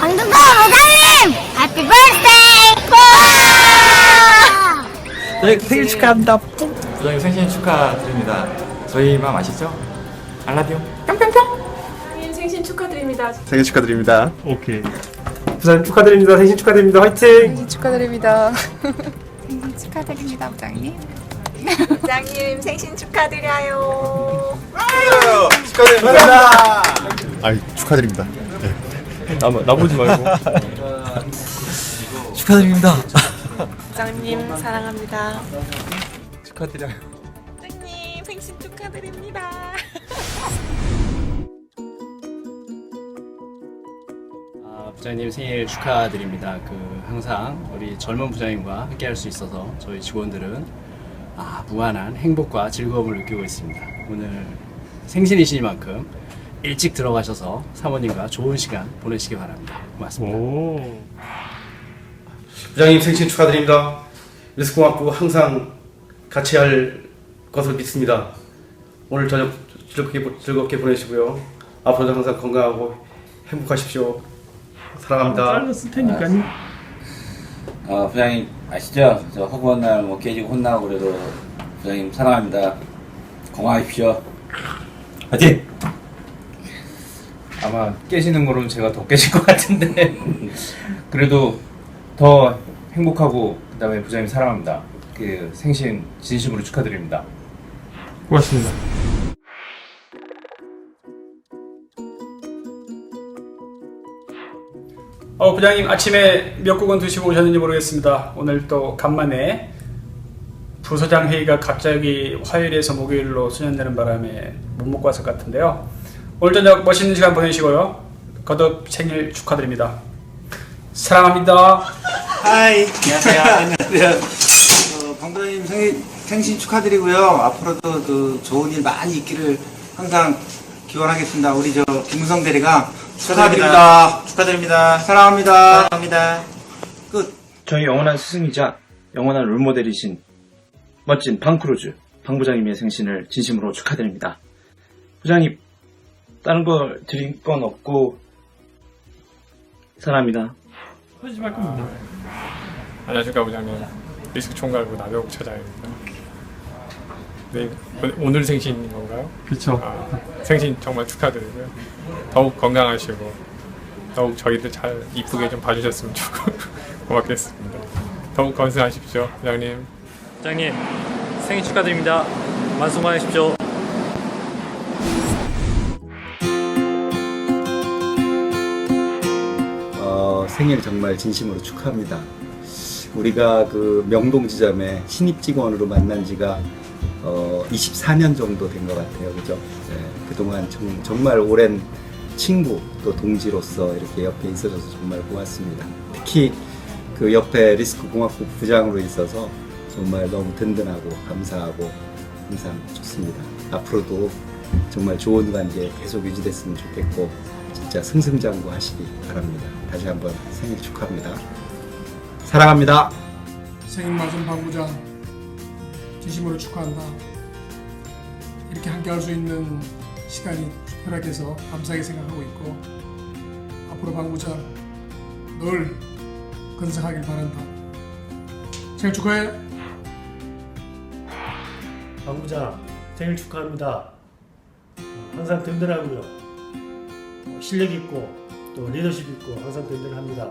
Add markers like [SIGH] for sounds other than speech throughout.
광동도 부장님 해피 버스데이 네, 생일 축하합니다. 부장님 생신 축하드립니다. 저희 맘 아시죠? 알라디오. 부장님 생신 축하드립니다. 생일 축하드립니다. 오케이. 부장님 축하드립니다. 생신 축하드립니다. 화이팅! 생신 축하드립니다. 생신 축하드립니다, 부장님. 부장님 생신 축하드려요. 축하드립니다. 아이 축하드립니다. 나, 나보지 말고. 축하드립니다. 부장님 사랑합니다. 축하드려요. 부장님 생신 축하드립니다. 아, 부장님 생일 축하드립니다. 그 항상 우리 젊은 부장님과 함께할 수 있어서 저희 직원들은 아, 무한한 행복과 즐거움을 느끼고 있습니다. 오늘 생신이시니만큼 일찍 들어가셔서 사모님과 좋은 시간 보내시기 바랍니다. 고맙습니다. 오. 부장님 생신 축하드립니다. 리스크공학부 항상 같이 할 것을 믿습니다. 오늘 저녁 즐겁게, 즐겁게 보내시고요. 앞으로도 항상 건강하고 행복하십시오. 사랑합니다. 잘랐을 테니까요. 어, 부장님 아시죠? 저 허구한 날 뭐 깨지고 혼나고 그래도 부장님 사랑합니다. 건강하십시오. 화이팅! 아마 깨지는 거로는 제가 더 깨질 것 같은데 [LAUGHS] 그래도 더 행복하고 그다음에 부장님 사랑합니다. 그 생신 진심으로 축하드립니다. 고맙습니다. 어, 부장님 아침에 미역국은 드시고 오셨는지 모르겠습니다. 오늘 또 간만에 부서장 회의가 갑자기 화요일에서 목요일로 수년되는 바람에 못 먹고 왔을 것 같은데요. 오늘 저녁 멋있는 시간 보내시고요. 거듭 생일 축하드립니다. 사랑합니다. 하이. 안녕하세요. [LAUGHS] 안녕하세요. 어, 방부장님 생일, 생신 축하드리고요. 앞으로도 그 좋은 일 많이 있기를 항상 기원하겠습니다. 우리 저 김무성 대리가 축하드립니다. 축하드립니다. 사랑합니다. 사랑합니다. 끝. 저희 영원한 스승이자 영원한 롤모델이신 멋진 방크루즈 방 부장님의 생신을 진심으로 축하드립니다. 부장님 다른 걸 드릴 건 없고 사랑합니다. 하지 말 겁니다. 안녕하십니까 부장님 리스크 총괄부 나병욱 차장입니다. 네 오늘- 오늘 생신인 건가요? 그렇죠. 아, 생신 정말 축하드리고요. 더욱 건강하시고 더욱 저희들 잘 이쁘게 좀 봐주셨으면 좋고 [LAUGHS] 고맙겠습니다. 더욱 건승하십시오 부장님. 부장님 생일 축하드립니다. 만수만하십시오. 생일 정말 진심으로 축하합니다. 우리가 그 명동 지점에 신입 직원으로 만난 지가 어, 24년 정도 된 것 같아요. 그죠? 네, 그동안 정, 정말 오랜 친구 또 동지로서 이렇게 옆에 있어줘서 정말 고맙습니다. 특히 그 옆에 리스크 공학부 부장으로 있어서 정말 너무 든든하고 감사하고 항상 좋습니다. 앞으로도 정말 좋은 관계 계속 유지됐으면 좋겠고 진짜 승승장구 하시기 바랍니다. 다시 한번 생일 축하합니다. 사랑합니다. 생일 맞은 방부장 진심으로 축하한다. 이렇게 함께 할 수 있는 시간이 허락해서 감사하게 생각하고 있고 앞으로 방부장 늘 건승하길 바란다. 생일 축하해. 방부장 생일 축하합니다. 어, 항상 든든하고요. 어, 실력 있고 또 리더십 있고 항상 든든합니다.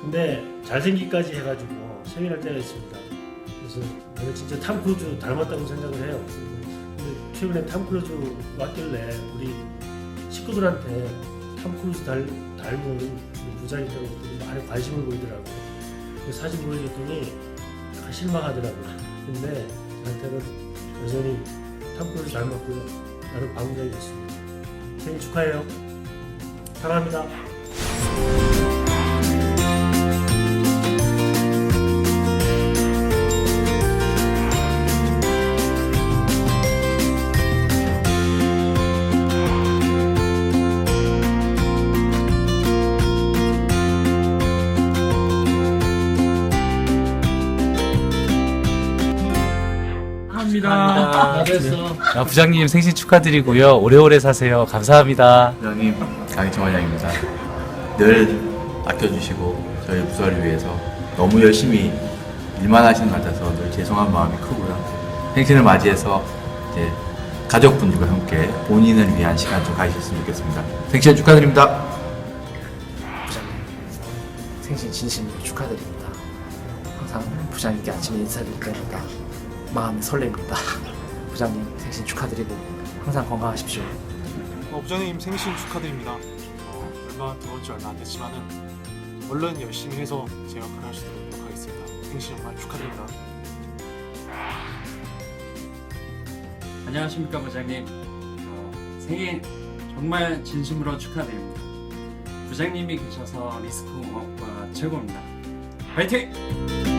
근데 잘생기까지 해가지고 세밀할 때가 있습니다. 그래서 내가 진짜 탐 크루즈 닮았다고 생각을 해요. 근데 최근에 탐 크루즈 왔길래 우리 식구들한테 탐 크루즈 닮, 닮은 우리 부장이라고 많이 관심을 보이더라고요. 사진 보여줬더니 다 실망하더라고요. 근데 저한테는 여전히 탐 크루즈 닮았고요. 나는 방장이 됐습니다. 생일 축하해요. 사랑합니다. 합니다. 아, 부장님 생신 축하드리고요. 오래오래 사세요. 감사합니다. 부장님 강희청 원장입니다. 늘 아껴주시고 저희 부서를 위해서 너무 열심히 일만 하시는 것 같아서 늘 죄송한 마음이 크고요. 생신을 맞이해서 이제 가족분들과 함께 본인을 위한 시간 좀 가지셨으면 좋겠습니다. 생신 축하드립니다. 부장님 생신 진심으로 축하드립니다. 항상 부장님께 아침에 인사드릴 때마다 마음이 설렙니다. 부장님 생신 축하드리고 항상 건강하십시오. 어, 부장님 생신 축하드립니다. 어, 얼마 들어온 지 얼마 안 됐지만은 얼른 열심히 해서 제 역할을 할 수 있도록 노력하겠습니다. 생신 정말 축하드립니다. 안녕하십니까 부장님. 어, 생일 정말 진심으로 축하드립니다. 부장님이 계셔서 리스크 공업과 최고입니다. 화이팅!